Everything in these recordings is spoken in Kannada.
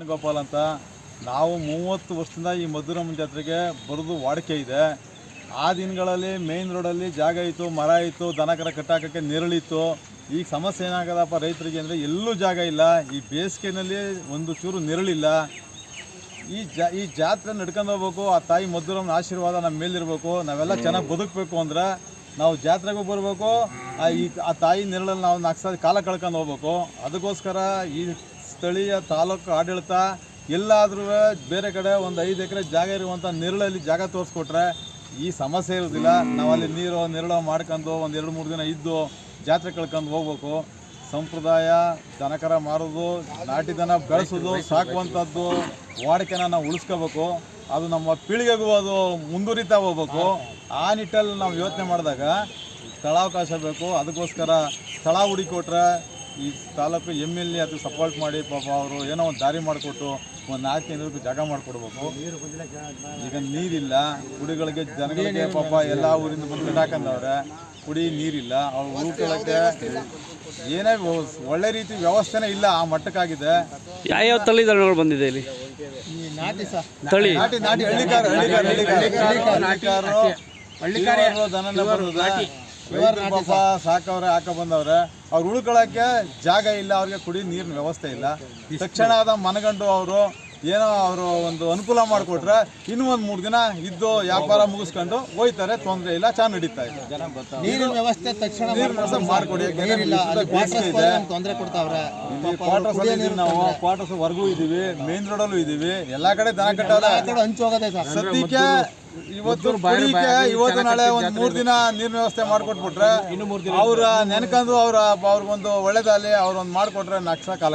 ವೇಣುಗೋಪಾಲ್ ಅಂತ ನಾವು ಮೂವತ್ತು ವರ್ಷದಿಂದ ಈ ಮಧುರಮ್ಮ ಜಾತ್ರೆಗೆ ಬರೆದು ವಾಡಿಕೆ ಇದೆ. ಆ ದಿನಗಳಲ್ಲಿ ಮೇನ್ ರೋಡಲ್ಲಿ ಜಾಗ ಇತ್ತು, ಮರ ಇತ್ತು ದನಕರ ಕಟ್ಟಾಕಕ್ಕೆ ನೆರಳಿತ್ತು. ಈಗ ಸಮಸ್ಯೆ ಏನಾಗದಪ್ಪ ರೈತರಿಗೆ ಅಂದರೆ ಎಲ್ಲೂ ಜಾಗ ಇಲ್ಲ, ಈ ಬೇಸಿಗೆನಲ್ಲಿ ಒಂದು ಚೂರು ನೆರಳಿಲ್ಲ. ಈ ಜಾ, ಈ ಜಾತ್ರೆ ನಡ್ಕೊಂಡು ಹೋಗ್ಬೇಕು, ಆ ತಾಯಿ ಮಧುರಮ್ಮನ ಆಶೀರ್ವಾದ ನಮ್ಮ ಮೇಲಿರಬೇಕು, ನಾವೆಲ್ಲ ಚೆನ್ನಾಗಿ ಬದುಕಬೇಕು ಅಂದ್ರೆ ನಾವು ಜಾತ್ರೆಗೂ ಬರಬೇಕು, ಆ ಈ, ಆ ತಾಯಿ ನೆರಳಲ್ಲಿ ನಾವು ನಾಲ್ಕು ಸಾವಿರ ಕಾಲ ಕಳ್ಕೊಂಡು ಹೋಗ್ಬೇಕು. ಅದಕ್ಕೋಸ್ಕರ ಈ ಸ್ಥಳೀಯ ತಾಲೂಕು ಆಡಳಿತ, ಎಲ್ಲಾದರೂ ಬೇರೆ ಕಡೆ ಒಂದು ಐದು ಎಕರೆ ಜಾಗ ಇರುವಂಥ ನೆರಳಲ್ಲಿ ಜಾಗ ತೋರಿಸ್ಕೊಟ್ರೆ ಈ ಸಮಸ್ಯೆ ಇರೋದಿಲ್ಲ. ನಾವು ಅಲ್ಲಿ ನೀರು, ನೆರಳು ಮಾಡ್ಕೊಂಡು ಒಂದು ಎರಡು ಮೂರು ದಿನ ಇದ್ದು ಜಾತ್ರೆ ಕಳ್ಕೊಂಡು ಹೋಗ್ಬೇಕು. ಸಂಪ್ರದಾಯ, ದನಕರ ಮಾರೋದು, ನಾಟಿ ದನ ಬೆಳೆಸೋದು, ಸಾಕುವಂಥದ್ದು ವಾಡಿಕೆನ ನಾವು ಉಳಿಸ್ಕೋಬೇಕು. ಅದು ನಮ್ಮ ಪೀಳಿಗೆಗೂ ಅದು ಮುಂದುವರಿತಾ ಹೋಗ್ಬೇಕು. ಆ ನಿಟ್ಟಲ್ಲಿ ನಾವು ಯೋಚನೆ ಮಾಡಿದಾಗ ಸ್ಥಳಾವಕಾಶ ಬೇಕು. ಅದಕ್ಕೋಸ್ಕರ ಸ್ಥಳ ಹುಡುಕೊಟ್ರೆ ಈ ತಾಲೂಕು ಎಂ ಎಲ್ ಎ ಅದು ಸಪೋರ್ಟ್ ಮಾಡಿ ಪಾಪ ಅವರು ಏನೋ ಒಂದು ದಾರಿ ಮಾಡಿಕೊಟ್ಟು ಒಂದು ನಾಲ್ಕು ಜನರಿಗೆ ಜಾಗ ಮಾಡಿಕೊಡ್ಬೇಕು ಈಗ ನೀರಿಲ್ಲ ಕುಡಿಗಳಿಗೆ ಜನಗಳಿಗೆ ಪಾಪ ಎಲ್ಲ ಊರಿಂದ ಬಂದು ಹಾಕಂದವ್ರೆ ಕುಡಿ ನೀರಿಲ್ಲ ಅವ್ರು ಉಳ್ಕೊಳ್ಳೋಕ್ಕೆ ಏನೇ ವ್ಯವ- ಒಳ್ಳೆ ರೀತಿ ವ್ಯವಸ್ಥೆನೇ ಇಲ್ಲ ಆ ಮಟ್ಟಕ್ಕಾಗಿದೆ ಯಾವ್ಯಾವ ತಳಿ ದಳಗಳು ಬಂದಿದೆ ಇಲ್ಲಿ ತಳಿ ನಾಟಿ ನಾಟಿ ಹಳ್ಳಿಕಾರ ಹಳ್ಳಿಕಾರ ಹಳ್ಳಿಕಾರ ಹಳ್ಳಿಕಾರ ದನ ಪಾಪ ಸಾಕವ್ರೆ ಹಾಕ ಬಂದವ್ರೆ ಅವ್ರು ಉಳ್ಕೊಳಕ್ಕೆ ಜಾಗ ಇಲ್ಲ ಅವ್ರಿಗೆ ಕುಡಿ ನೀರಿನ ವ್ಯವಸ್ಥೆ ಇಲ್ಲ. ತಕ್ಷಣ ಆದ ಮನಗಂಡು ಅವರು ಏನೋ ಅವರು ಒಂದು ಅನುಕೂಲ ಮಾಡಿಕೊಟ್ರೆ ಇನ್ನು ಒಂದು ಮೂರು ದಿನ ಇದ್ದು ವ್ಯಾಪಾರ ಮುಗಿಸ್ಕೊಂಡು ಹೋಯ್ತಾರೆ ತೊಂದರೆ ಇಲ್ಲ ಚೆನ್ನಾಗಿ ನಡೀತಾ ಇದೆ. ನೀರಿನ ವ್ಯವಸ್ಥೆ ತಕ್ಷಣ ನೀರಿನ ವ್ಯವಸ್ಥೆ ಮಾಡಿಕೊಡಿ ತೊಂದರೆ ಕೊಡ್ತಾವ್ರೆ. ಕ್ವಾರ್ಟರ್ಸ್ ಅಲ್ಲಿ ಇದೀವಿ ನಾವು ಕ್ವಾರ್ಟರ್ಸ್ ವರ್ಗೂ ಇದೀವಿ ಮೇನ್ ರೋಡಲ್ಲೂ ಇದೀವಿ ಎಲ್ಲಾ ಕಡೆ ದನ ಕಟ್ಟವ್ರೆ ಹಂಚು ಹೋಗೋದೇ ಸದ್ಯಕ್ಕೆ ಇವತ್ತು ಬಳಿಕೆ ಇವತ್ತು ನಾಳೆ ಒಂದು ಮೂರು ದಿನ ನೀರಿನ ವ್ಯವಸ್ಥೆ ಮಾಡ್ಕೊಟ್ಬಿಟ್ರೆ ಅವ್ರ ನೆನ್ಕೊಂಡು ಅವ್ರ ಅವ್ರಿಗೊಂದು ಒಳ್ಳೇದಲ್ಲಿ ಅವ್ರೊಂದು ಮಾಡ್ಕೊಟ್ರೆ ನಕ್ಷ ಕಾಲ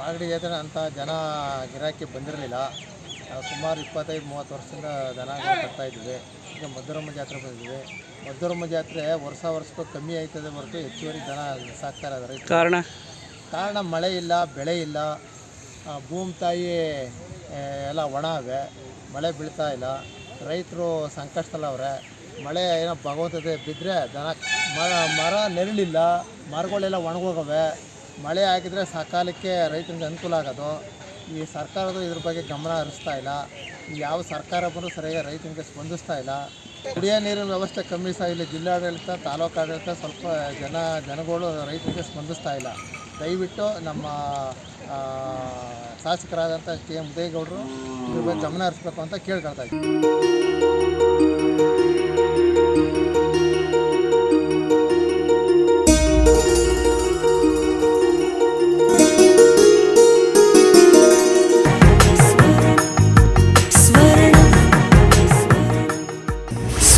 ಮಾಗಡಿ ಜಾತ್ರೆ ಅಂತ ಜನ ಗಿರಾಕಿ ಬಂದಿರಲಿಲ್ಲ. ನಾವು ಸುಮಾರು ಇಪ್ಪತ್ತೈದು ಮೂವತ್ತು ವರ್ಷದಿಂದ ದನ ಕಟ್ತಾ ಇದ್ದೀವಿ ಈಗ ಮದ್ದೂರಮ್ಮ ಜಾತ್ರೆ ಬಂದಿದ್ವಿ. ಮದ್ದೂರಮ್ಮ ಜಾತ್ರೆ ವರ್ಷ ವರ್ಷಕ್ಕೂ ಕಮ್ಮಿ ಆಯ್ತದೆ ಹೊರತು ಹೆಚ್ಚುವರಿ ದನ ಸಾಕ್ತಾ ಅದರ ಕಾರಣ? ಕಾರಣ ಮಳೆ ಇಲ್ಲ ಬೆಳೆ ಇಲ್ಲ. ಭೂಮಿ ತಾಯಿ ಎಲ್ಲ ಒಣ ಅವೆ ಮಳೆ ಬೀಳ್ತಾ ಇಲ್ಲ. ರೈತರು ಸಂಕಷ್ಟದಲ್ಲವ್ರೆ. ಮಳೆ ಏನೋ ಭಗವಂತತೆ ಬಿದ್ದರೆ ದನ ಮರ ಮರ ನೆರಳಿಲ್ಲ, ಮರಗಳೆಲ್ಲ ಒಣಗೋಗವೆ. ಮಳೆ ಆಗಿದ್ರೆ ಸಕಾಲಕ್ಕೆ ರೈತರಿಗೆ ಅನುಕೂಲ ಆಗೋದು. ಈ ಸರ್ಕಾರದ ಇದ್ರ ಬಗ್ಗೆ ಗಮನ ಹರಿಸ್ತಾ ಇಲ್ಲ. ಯಾವ ಸರ್ಕಾರ ಬಂದರೂ ಸರಿಯಾಗಿ ರೈತನಿಗೆ ಸ್ಪಂದಿಸ್ತಾ ಇಲ್ಲ. ಕುಡಿಯೋ ನೀರಿನ ವ್ಯವಸ್ಥೆ ಕಮ್ಮಿ ಸಹ ಇಲ್ಲಿ ಜಿಲ್ಲಾಡಳಿತ, ತಾಲೂಕು ಆಡಳಿತ ಸ್ವಲ್ಪ ಜನ, ಜನಗಳು ರೈತರಿಗೆ ಸ್ಪಂದಿಸ್ತಾ ಇಲ್ಲ. ದಯವಿಟ್ಟು ನಮ್ಮ ಶಾಸಕರಾದಂಥ ಕೆ ಎಂ ಉದಯಗೌಡರು ಇದ್ರ ಬಗ್ಗೆ ಗಮನ ಹರಿಸ್ಬೇಕು ಅಂತ ಕೇಳ್ಕೊಳ್ತಾ ಇದ್ದೀನಿ.